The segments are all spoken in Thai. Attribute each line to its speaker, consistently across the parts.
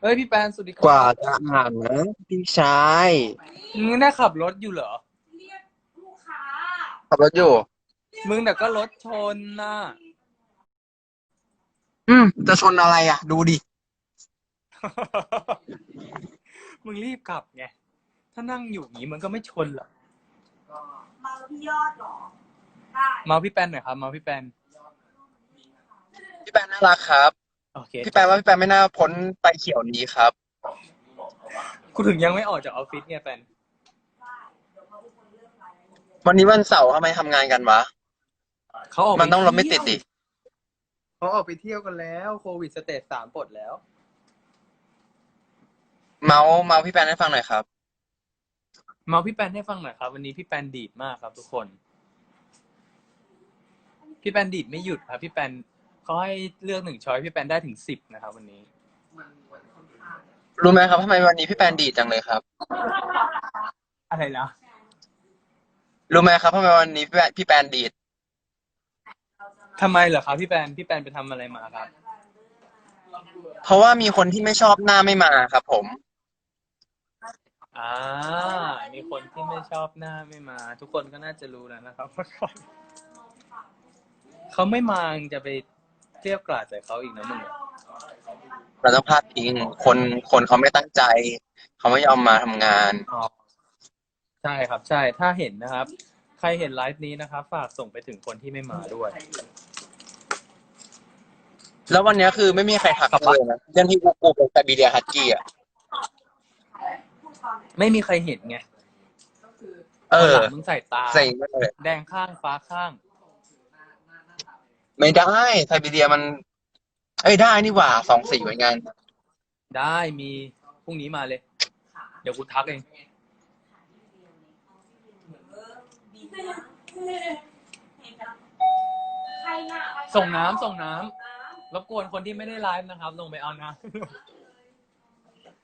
Speaker 1: เฮ้ยพี่แปนสวัสดีครั
Speaker 2: กว่าจะอ่านนะพี่ชาย
Speaker 1: มึงน่าขับรถอยู่เหรอ
Speaker 2: ขับรถอยู่
Speaker 1: มึงแต่ก็รถชนน่ะ
Speaker 2: อืม จะชนอะไรอะ ดูดิ
Speaker 1: มึงรีบกลับไง ถ้านั่งอยู่อย่างนี้มันก็ไม่ชนหรอก
Speaker 3: มาแล้วพี่ยอดเหรอได้
Speaker 1: เมาพี่แปนหน่อยครับ เมาพี่แปน
Speaker 2: พี่แปนน่ารักครับ
Speaker 1: โอเค
Speaker 2: พี่แปนว่าพี่แปนไม่น่าพ้นไฟเขียวนี้ครับ
Speaker 1: กูถึงยังไม่ออกจากออฟฟิศไงแปน
Speaker 2: วันนี้วันเสาร์ทำไมทำงานกันวะ
Speaker 1: เขาออกไป
Speaker 2: มันต้องรถไม่ติดดิ
Speaker 1: เขาออกไปเที่ยวกันแล้วโควิดสเตจสามปลดแล้ว
Speaker 2: เมาส์เมาส์พี่แปนให้ฟังหน่อยครับ
Speaker 1: เมาพี่แปนให้ฟังหน่อยครับ วันนี้พี่แปนดีดมากครับทุกคน พี่แปนดีดไม่หยุดครับพี่แปน เขาให้เลือกหนึ่งช้อยพี่แปนได้ถึงสิบนะครับ วันนี้
Speaker 2: รู้ไหมครับทำไมวันนี้พี่แปนดีดจังเลยครับ
Speaker 1: อะไรนะ
Speaker 2: รู้ไหมครับทำไมวันนี้พี่แปนพี่แปนดีด
Speaker 1: ทำไมเหรอครับพี่แปนพี่แปนไปทำอะไรมาครับ
Speaker 2: เพราะว่ามีคนที่ไม่ชอบหน้าไม่มาครับ ผม
Speaker 1: อ่า มีคนที่ไม่ชอบหน้าไม่มา ทุกคนก็น่าจะรู้แล้วนะครับว่าใครเขาไม่มามึงจะไป เทียบกราดใส่เขาอีกนะมึงอะ
Speaker 2: เราต้องพลาดพิงคนคนเขาไม่ตั้งใจ เขาไม่ยอมมาทำงาน
Speaker 1: อ๋อใช่ครับ ใช่ถ้าเห็นนะครับ ใครเห็นไลฟ์นี้นะครับ ฝากส่งไปถึงคนที่ไม่มาด้วย
Speaker 2: แล้ววันนี้คือไม่มีใครทักเลยนะเรื่องที่กูกูเป็นไซบีเรียฮัสกี้อะ
Speaker 1: ไม่มีใครเห็นไง
Speaker 2: เออ
Speaker 1: วันหลังมึงใส่ตา
Speaker 2: เซ็งมากเลย
Speaker 1: แดงข้างฟ้าข้าง
Speaker 2: ไม่ได้ไซบีเรียมัน เอ้ยได้นี่หว่าสองสีเหมือนกัน
Speaker 1: ได้มีพรุ่งนี้มาเลย เดี๋ยวกูทักเอง
Speaker 3: ใครน่ะ
Speaker 1: ส่งน้ำส่งน้ำรบกวนคนที่ไม่ได้ไลฟ์นะครับ ลงไปเอาน้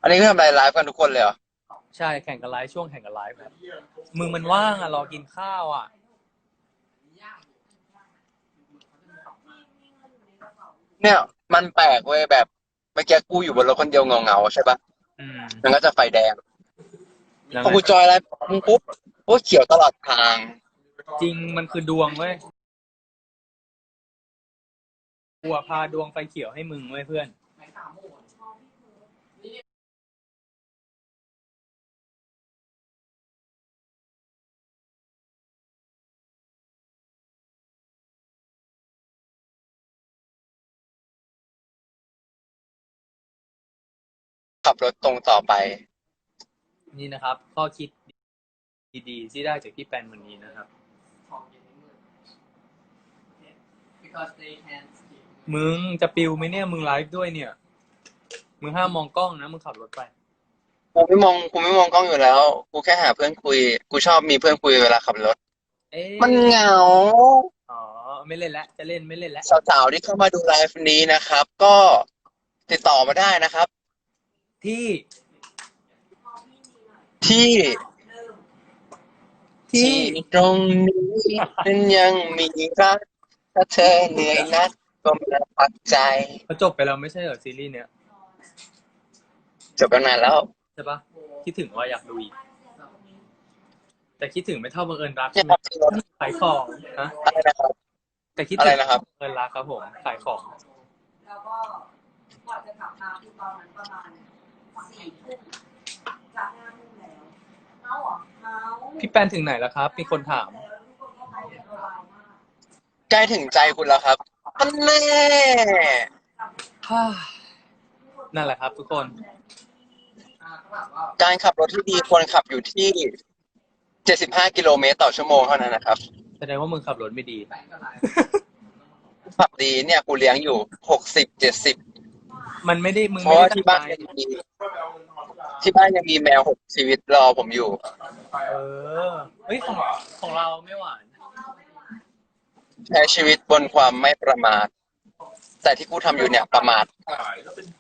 Speaker 2: อันนี้คือทำอะไรไลฟ์กันทุกคนเลยเหรอำ
Speaker 1: ใช่แข่งกันไลฟ์ช่วงแข่งกันไลฟ์ครับมึงมันว่างอะรอกินข้าวอะ
Speaker 2: เนี่ยมันแปลกเว้ยแบบเมื่อกี้กูอยู่บนรถคนเดียวเงาๆใช่ปะ
Speaker 1: อืม
Speaker 2: มันก็จะไฟแดง
Speaker 1: แล้ว
Speaker 2: พอ
Speaker 1: ไง
Speaker 2: กูจอยไลฟ์ปุ๊บโอ้เขียวตลอดทาง
Speaker 1: จริงมันคือดวงเว้ยกูอะพาดวงไฟเขียวให้มึงเว้ยเพื่อน
Speaker 2: ขับรถตรงต่อไป
Speaker 1: นี่นะครับ ข้อคิดดีๆที่ได้จากพี่แปนวันนี้นะครับ มึงจะปิวไหมเนี่ย มึงไลฟ์ด้วยเนี่ย มึงห้ามมองกล้องนะ มึงขับรถไป
Speaker 2: กูไม่มองกูไม่มองกล้องอยู่แล้ว กูแค่หาเพื่อนคุย กูชอบมีเพื่อนคุยเวลาขับรถ
Speaker 1: เอ๊ะ
Speaker 2: มันเหงา
Speaker 1: อ๋อ ไม่เล่นแล้วจะเล่นไม่เล่นแล้ว
Speaker 2: สาวๆที่เข้ามาดูไลฟ์นี้นะครับ ก็ติดต่อมาได้นะครับ
Speaker 1: ที่
Speaker 2: ที่
Speaker 1: ที่
Speaker 2: ที่ตรงนี้ฉันยังมีรักถ้าเธอเหนื่อยนักก็มาพักใจ
Speaker 1: เขาจบไปแล้วไม่ใช่เหรอซีรีส์เนี้ย
Speaker 2: จบกันนานแล้ว
Speaker 1: ใช่ปะคิดถึงว่าอยากดูอีก แต่คิดถึงไม่เท่าบังเอิญรัก
Speaker 2: เนี่
Speaker 1: ใช่
Speaker 2: ย
Speaker 1: ไห
Speaker 2: ค
Speaker 1: ม
Speaker 2: รับที่รถ
Speaker 1: ขายของฮะ
Speaker 2: อะไรนะครับ
Speaker 1: แต่คิด
Speaker 2: อะ
Speaker 1: ถึ
Speaker 2: ไรงนะครับ
Speaker 1: บังเอิญรักครับผมขายของ
Speaker 3: แล้วก็กว่าจะกลับมาคือตอนนั้นประมาณ สี่ทุ่มจากห้าทุ่มแล้วเมาเหรอเมา
Speaker 1: พี่แปนถึงไหนแล้วครับ มีคนถาม
Speaker 3: แล้วทุกคนก็ไปสบายมาก
Speaker 2: ใกล้ถึงใจคุณแล้วครับอันแน่
Speaker 1: นั่นแหละครับ ทุกคน
Speaker 2: การขับรถที่ดีควรขับอยู่ที่ 75 กิโลเมตรต่อชั่วโมงเท่านั้นนะครับ
Speaker 1: แสดงว่ามึงขับรถไม่ดี
Speaker 2: ขับดีเนี่ยกูเลี้ยงอยู่ 60 70
Speaker 1: มันไม่ได้มึง
Speaker 2: เพ
Speaker 1: ไม่
Speaker 2: ราะว่า
Speaker 1: ได้ตั้
Speaker 2: ที่
Speaker 1: ง
Speaker 2: บ้าน
Speaker 1: ใจ
Speaker 2: ยังมีที่บ้านยังมีแมวหกชีวิตรอผมอยู่
Speaker 1: เออเฮ้ยของของเราไม่หวาน
Speaker 2: ใช้ชีวิตบนความไม่ประมาท แต่ที่กูทำอยู่เนี่ยประมาท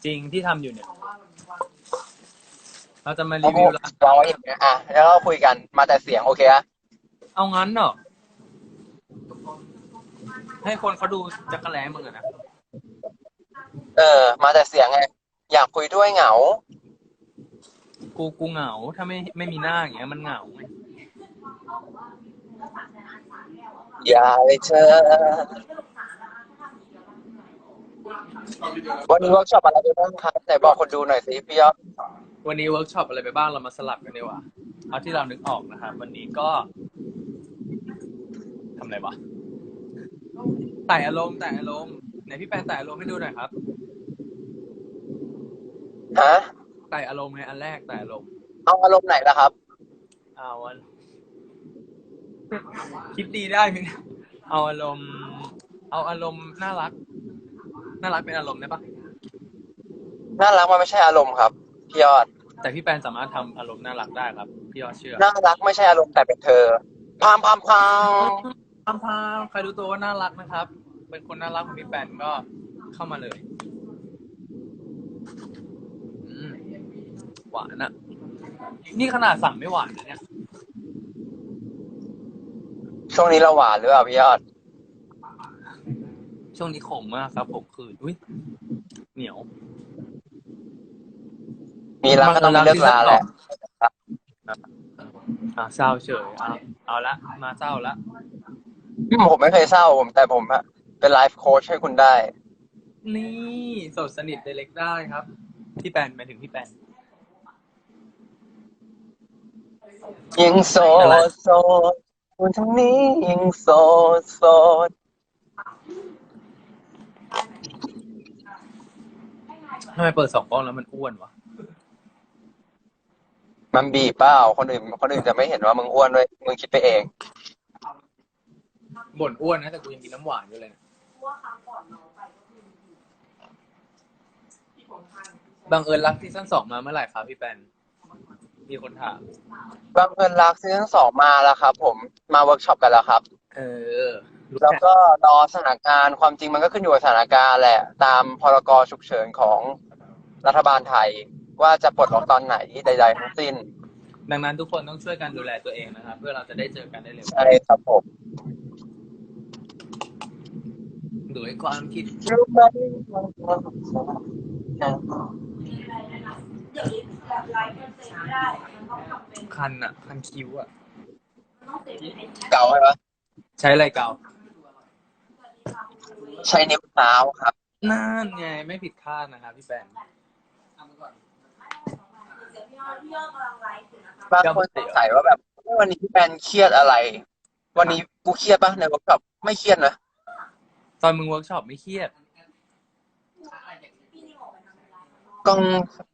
Speaker 1: จริงที่ทำอยู่เนี่ย เราจะมา
Speaker 2: เรา
Speaker 1: รีวิวร้าน
Speaker 2: เราอย่างเงี้ยอะแล้วก็คุยกันมาแต่เสียงโอเคอะ
Speaker 1: เอางั้นเหรอให้คนเขาดูจักรแล้มึงอะนะ
Speaker 2: เออ มาแต่เสียงไง อยากคุยด้วยเหงา
Speaker 1: กูกูเหงา ถ้าไม่ไม่มีหน้าอย่างเงี้ยมันเหงาไง
Speaker 2: อย่าเลยเธอ วันนี้เวิร์กช็อปอะไรไปบ้างครับไหนบอกคนดูหน่อยสิพี่ยอด
Speaker 1: วันนี้เวิร์กช็อปอะไรไปบ้างเรามาสลับกันดีกว่าเอาที่เรานึกออกนะครับวันนี้ก็ทำอะไรวะไต่อารมณ์ไต่อารมณ์ไหนพี่แปนไต่อารมณ์ให้ดูหน่อยครับ
Speaker 2: ฮะ
Speaker 1: ไต่อารมณ์ไงอันแรกไต่อารมณ์
Speaker 2: เอาอารมณ์ไหนล่ะครับ
Speaker 1: เอาอันคิดดีได้ไหมเนี่ยเอาอารมณ์ เอาอารมณ์น่ารัก น่ารักเป็นอารมณ์ได้ปะ
Speaker 2: น่ารักมันไม่ใช่อารมณ์ครับพี่ยอด
Speaker 1: แต่พี่แปนสามารถทำอารมณ์น่ารักได้ครับ พี่ยอดเชื่อ
Speaker 2: น่ารักไม่ใช่อารมณ์แต่เป็นเธอพามพามพาม
Speaker 1: พามพามใครรู้ตัวว่าน่ารักนะครับ เป็นคนน่ารักของพี่แปนก็เข้ามาเลย อืม หวานอะนี่ขนาดสั่งไม่หวานนะเนี่ย
Speaker 2: ช่วงนี้เราหวานหรือเปล่าพี่ยอด
Speaker 1: ช่วงนี้ขมมากครับผมคืออุ้ยเหนียว
Speaker 2: มีรักก็ต้องมีเลิกลาแหละ
Speaker 1: อ่าเศร้าเฉยเอาเอาละ มาเศร้าละ
Speaker 2: อืมผมไม่เคยเศร้าผมแต่ผมอะเป็นไลฟ์โค้ชให้คุณได้
Speaker 1: นี่โสดสนิทเดเล็กได้ครับ พี่แปนหมายถึงพี่แปน
Speaker 2: ยังโส
Speaker 1: อะไร
Speaker 2: ดโสดคนทั้งนี้ยังโสดโสด
Speaker 1: ทำไมเปิดสองกล้องแล้วมันอ้วนวะ
Speaker 2: มันบีบเปล่าคนอื่นคนอื่นจะไม่เห็นว่ามึงอ้วนด้วยมึงคิดไปเอง
Speaker 1: บ่นอ้วนนะแต่กูยังกินน้ำหวานอยู่เลยนะ
Speaker 3: ว่าครั้งก่อนน้องไปก็คือ
Speaker 1: บังเอิญรักซีซั่นสองมาเมื่อไหร่ครับพี่แปน มีคนถาม
Speaker 2: บางเอิญรักซีซั่นสองมาแล้วครับผมมาเวิร์กช็อปกันแล้วครับ
Speaker 1: เออรู้
Speaker 2: แล้ว
Speaker 1: จัก
Speaker 2: ก็รอสถานการณ์ความจริงมันก็ขึ้นอยู่กับสถานการณ์แหละ ตามพรกฉุกเฉินของรัฐบาลไทย ว่าจะปลดล็อกตอนไหนใด ๆ ทั้งสิ้น
Speaker 1: ดังนั้นทุกคนต้องช่วยกันดูแลตัวเองนะครับ เพื่อเราจะได้เจอกันได้เร็ว
Speaker 2: ใช่ครับผม
Speaker 1: ด้วยความคิด
Speaker 3: เดี๋ยวนี้ แบบไลฟ์มันเซ็นไม่ได้มันต้องทำเป็น
Speaker 1: คันอะคันคิ้วอะ
Speaker 3: มันต้องเซ็นเป็น
Speaker 2: เก่าไหมวะ
Speaker 1: ใช้อะไรเกา
Speaker 2: ใช้นิ้วเท้าครับ
Speaker 1: นั่นไงไม่ผิดคาดนะครับพี่แปน
Speaker 3: เดี๋ยวพี่ยอดพี่ยอดกำลังไลฟ์อยู่นะคะ
Speaker 2: บางคนสงสัยว่าแบบวันนี้พี่แปนเครียดอะไร วันนี้กูเครียดปะในเวิร์กช็อปไม่เครียดนะ
Speaker 1: ตอนมึงเวิร์กช็อปไม่เครียด
Speaker 3: พี่นี่ออกไปทำอะไรข้างนอ ก
Speaker 2: กล้อง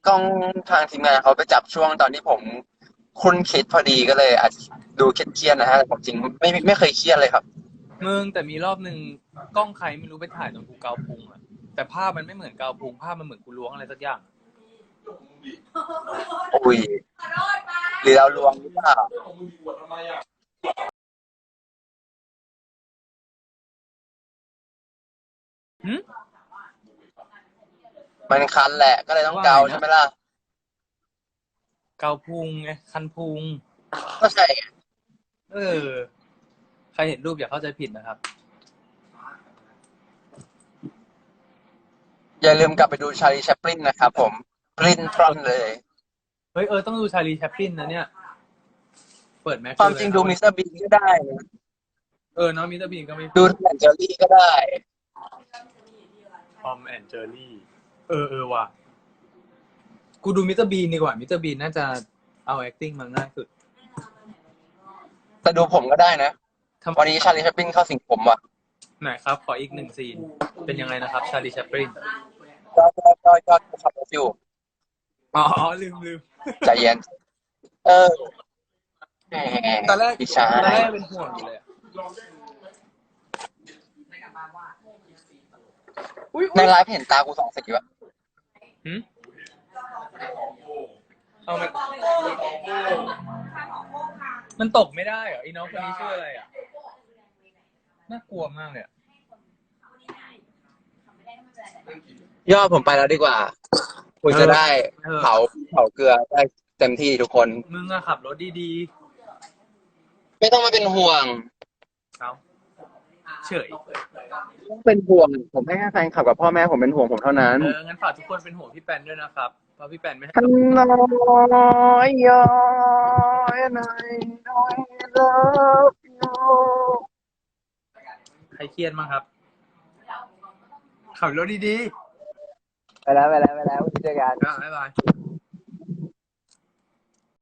Speaker 2: กล้องทางทีมงานเขาไปจับช่วงตอนที่ผมคุ้นคิดพอดีก็เลยอาจจะดูเครียดๆนะฮะแต่ผมจริงไม่ไม่ไม่เคยเครียดเลยครับ
Speaker 1: มึงแต่มีรอบหนึ่งกล้องใครไม่รู้ไปถ่ายตรงกูเกาพุงอะแต่ภาพมันไม่เหมือนเกาพุงภาพมันเหมือนกูล้วงอะไรสักอย่าง
Speaker 2: อุ้ย
Speaker 3: ขอโทษไป
Speaker 2: หรือเราลวงหรือเปล่า
Speaker 1: หืม
Speaker 2: มันคันแหละก็เลยต้องเกาใช่ไหมล่ะ
Speaker 1: เกาพุงไงคันพุง
Speaker 2: ก็ใช่ไง
Speaker 1: เออ ใครเห็นรูปอย่าเข้าใจผิดนะครับ
Speaker 2: อย่าลืมกลับไปดูชาลีแชปลินนะครับผมปรินทรอนเลย
Speaker 1: เฮ้ยเออต้องดูชาลีแชปลินนะเนี่ย เปิดแม็ก
Speaker 2: ความจริงดูมิสเตอร์บีนก็ได้นะ
Speaker 1: เออน้องมิสเตอร์บีนก็ไม่
Speaker 2: ดูแอนเจอรี่ก็ได้
Speaker 1: ทอมแอนเจอรี่ เออเออว่ะกูดูมิสเตอร์บีนดีกว่ามิสเตอร์บีนน่าจะเอา acting มาง่ายสุด
Speaker 2: แต่ดูผมก็ได้นะ
Speaker 1: ทำ
Speaker 2: วันนี้ชาลีแชปลินเข้าสิงผมว่ะ
Speaker 1: ไหนครับ ขออีกหนึ่งซีน เป็นยังไงนะครับ ชาลีแชปลิน
Speaker 2: ยอดยอดยอดยอดขับรถอยู่
Speaker 1: อ๋อลืมลืม
Speaker 2: ใจเย็น เออแหม
Speaker 1: ตอนแรก
Speaker 2: พี่ชา
Speaker 1: ตอนแร
Speaker 2: ย
Speaker 1: กเป็นห่วงอยู่เลยอะอุ้ย
Speaker 2: ใน
Speaker 1: อุ๊ย
Speaker 2: ไลฟ์เห็นตากูสองสีวะ
Speaker 1: หืมเอามันมันตกไม่ได้เหรออีน้องคนนี้ชื่ออะไรอะน่ากลัวมากเลยอะ
Speaker 2: ยอดผมไปแล้วดีกว่า คุณจะได้เผาเผาเกลือได้เต็มที่ทุกคน
Speaker 1: มึงอะขับรถดี
Speaker 2: ไม่ต้องมาเป็นห่วง
Speaker 1: ๆ เอาเฉย
Speaker 2: เป็นห่วง ผมให้แค่แฟนคลับกับพ่อแม่ผมเป็นห่วงผมเท่านั้น
Speaker 1: เอองั้นฝากทุกคนเป็นห่วงพี่แปนด้วยนะครับเพราะพี่แปนไม่ให้
Speaker 2: ท่านน้อยย้อยหน่อยน้อยเลิฟยู
Speaker 1: ใครเครียดมั้งครับขับรถดี
Speaker 2: ไปแล้วไปแล้วไปแล้วเจอกัน
Speaker 1: ๆอะบ๊ายบาย